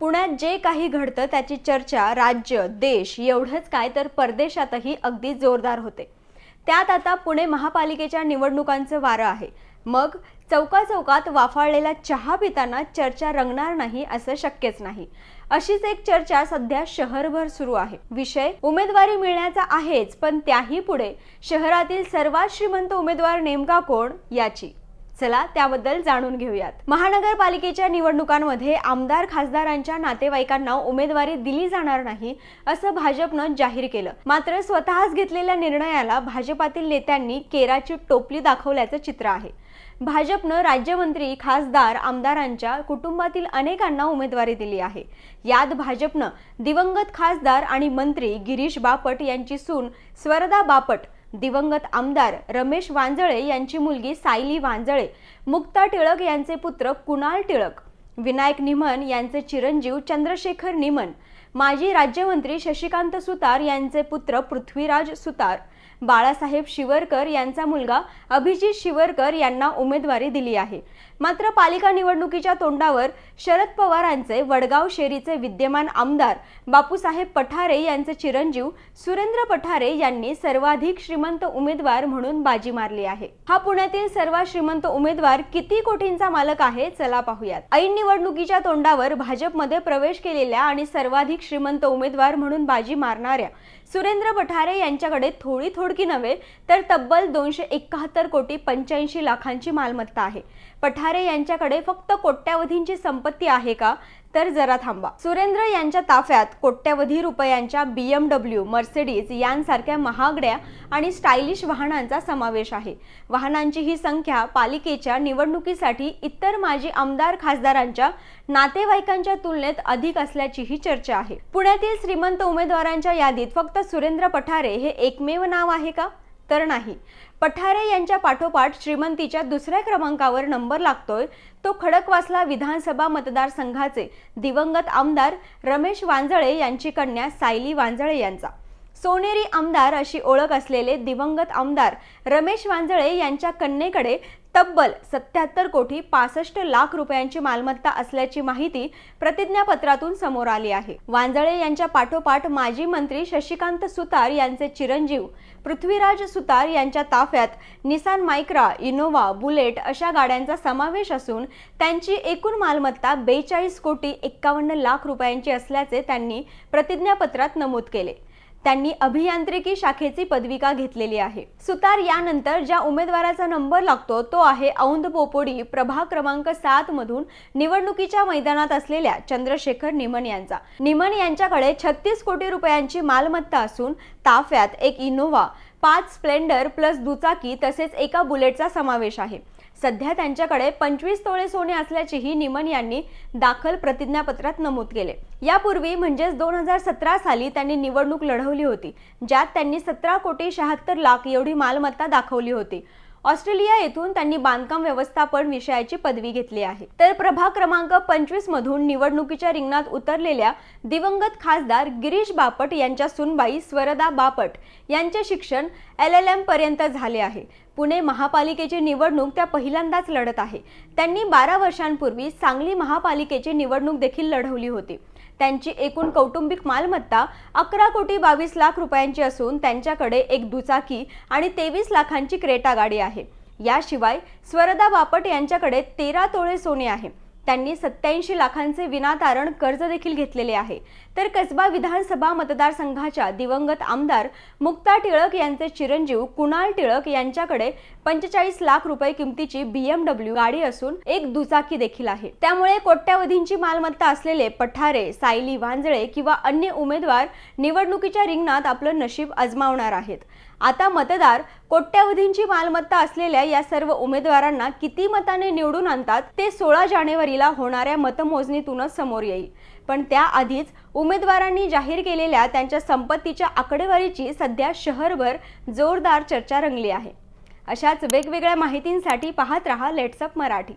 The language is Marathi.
पुण्यात जे काही घडतं त्याची चर्चा राज्य देश एवढंच काय तर परदेशातही अगदी जोरदार होते. त्यात आता पुणे महापालिकेच्या निवडणुकांचं वारं आहे. मग चौका चौकात वाफाळलेला चहा पिताना चर्चा रंगणार नाही असं शक्यच नाही. अशीच एक चर्चा सध्या शहरभर सुरू आहे. विषय उमेदवारी मिळण्याचा आहेच पण त्याही पुढे. शहरातील सर्वात श्रीमंत उमेदवार नेमका कोण? याची. चला त्याबद्दल जाणून घेऊयात. महानगरपालिकेच्या निवडणुकांमध्ये आमदार खासदारांच्या नातेवाईकांना उमेदवारी दिली जाणार नाही असं भाजपनं जाहीर केलं. मात्र स्वतःच घेतलेल्या निर्णयाला भाजपातील नेत्यांनी केराची टोपली दाखवल्याचं चित्र आहे. भाजपनं राज्यमंत्री खासदार आमदारांच्या कुटुंबातील अनेकांना उमेदवारी दिली आहे. यात भाजपनं दिवंगत खासदार आणि मंत्री गिरीश बापट यांची सून स्वरदा बापट दिवंगत आमदार रमेश वांजळे यांची मुलगी सायली वांजळे मुक्ता टिळक यांचे पुत्र कुणाल टिळक विनायक निमन यांचे चिरंजीव चंद्रशेखर निमन माजी राज्यमंत्री शशिकांत सुतार यांचे पुत्र पृथ्वीराज सुतार बाळासाहेब शिवरकर यांचा मुलगा अभिजित शिवरकर यांना उमेदवारी दिली आहे. मात्र पालिका निवडणुकीच्या तोंडावर शरद पवारांचे वडगाव शेरीचे विद्यमान आमदार बापूसाहेब पठारे यांचे चिरंजीव सुरेंद्र पठारे यांनी सर्वाधिक श्रीमंत उमेदवार म्हणून बाजी मारली आहे. हा पुण्यातील सर्वात श्रीमंत उमेदवार किती कोटींचा मालक आहे चला पाहूयात. ऐन निवडणुकीच्या तोंडावर भाजपमध्ये प्रवेश केलेल्या आणि सर्वाधिक श्रीमंत उमेदवार म्हणून बाजी मारणाऱ्या सुरेंद्र पठारे यांच्याकडे थोडी थोडकी नव्हे तर तब्बल दोनशे एकाहत्तर कोटी पंच्याऐंशी लाखांची मालमत्ता आहे. पठारे यांच्याकडे फक्त कोट्यावधींची संपत्ती आहे का? तर जरा थांबा. सुरेंद्र यांच्या ताफ्यात कोट्यावधी रुपयांच्या बी एम डब्ल्यू मर्सिडीज यांसारख्या महागड्या आणि स्टायलिश वाहनांचा समावेश आहे. वाहनांची ही संख्या पालिकेच्या निवडणुकीसाठी इतर माजी आमदार खासदारांच्या नातेवाईकांच्या तुलनेत अधिक असल्याचीही चर्चा आहे. पुण्यातील श्रीमंत उमेदवारांच्या यादीत फक्त सुरेंद्र पठारे हे एकमेव नाव आहे का? तर नाही. पठारे यांच्या पाठोपाठ श्रीमंतीच्या दुसऱ्या क्रमांकावर नंबर लागतोय. तो खडकवासला विधानसभा मतदारसंघाचे दिवंगत आमदार रमेश वांजळे यांची कन्या सायली वांजळे यांचा. सोनेरी आमदार अशी ओळख असलेले दिवंगत आमदार रमेश वांजळे यांच्या कन्येकडे तब्बल सत्याहत्तर कोटी पासष्ट लाख रुपयांची मालमत्ता असल्याची माहिती प्रतिज्ञापत्रातून समोर आली आहे. वांजळे यांच्या पाठोपाठ माजी मंत्री शशिकांत सुतार यांचे चिरंजीव पृथ्वीराज सुतार यांच्या ताफ्यात निसान मायक्रा इनोवा बुलेट अशा गाड्यांचा समावेश असून त्यांची एकूण मालमत्ता बेचाळीस कोटी एक्कावन्न लाख रुपयांची असल्याचे त्यांनी प्रतिज्ञापत्रात नमूद केले. त्यांनी अभियांत्रिकी शाखेची पदविका घेतलेली आहे. सुतार यानंतर ज्या उमेदवाराचा नंबर लागतो तो आहे औंध पोपोडी प्रभाग क्रमांक सात मधून निवडणुकीच्या मैदानात असलेल्या चंद्रशेखर निमन यांचा. निमन यांच्याकडे छत्तीस कोटी रुपयांची मालमत्ता असून ताफ्यात एक इनोव्हा पाच स्प्लेंडर प्लस दुचाकी तसेच एका बुलेटचा समावेश आहे. सध्या त्यांच्याकडे पंचवीस तोळे सोने असल्याचेही निमन यांनी दाखल प्रतिज्ञापत्रात नमूद केले. यापूर्वी म्हणजेच दोन हजार सतरा साली त्यांनी निवडणूक लढवली होती ज्यात त्यांनी सतरा कोटी शहात्तर लाख एवढी मालमत्ता दाखवली होती. ऑस्ट्रेलिया येथून त्यांनी बांधकाम व्यवस्थापन विषयाची पदवी घेतली आहे. तर प्रभाग क्रमांक पंचवीस मधून निवडणुकीच्या रिंगणात उतरलेल्या दिवंगत खासदार गिरीश बापट यांच्या सुनबाई स्वरदा बापट यांचे शिक्षण एल एल एम पर्यंत झाले आहे. पुणे महापालिकेची निवडणूक त्या पहिल्यांदाच लढत आहे. त्यांनी बारा वर्षांपूर्वी सांगली महापालिकेची निवडणूक देखील लढवली होती. त्यांची एकूण कौटुंबिक मालमत्ता अकरा कोटी बावीस लाख रुपयांची असून त्यांच्याकडे एक दुचाकी आणि तेवीस लाखांची क्रेटा गाडी आहे. याशिवाय स्वरदा बापट यांच्याकडे तेरा तोळे सोने आहे. त्यांनी सत्याऐंशी लाखांचे विनातारण कर्ज देखील घेतलेले आहे. तर कसबा विधानसभा मतदारसंघाच्या दिवंगत आमदार मुक्ता टिळक यांचे चिरंजीव कुणाल टिळक यांच्याकडे पंचेचाळीस लाख रुपये किमतीची बीएमडब्ल्यू गाडी असून एक दुचाकी देखील आहे. त्यामुळे कोट्यावधींची मालमत्ता असलेले पठारे सायली वांजळे किंवा अन्य उमेदवार निवडणुकीच्या रिंगणात आपलं नशीब अजमावणार आहेत. आता मतदार कोट्यवधींची मालमत्ता असलेल्या या सर्व उमेदवारांना किती मताने निवडून आणतात ते सोळा जानेवारीला होणाऱ्या मतमोजणीतूनच समोर येईल. पण त्याआधीच उमेदवारांनी जाहीर केलेल्या त्यांच्या संपत्तीच्या आकडेवारीची सध्या शहरभर जोरदार चर्चा रंगली आहे. अशाच वेगवेगळ्या माहितींसाठी पाहत रहा लेट्सअप मराठी.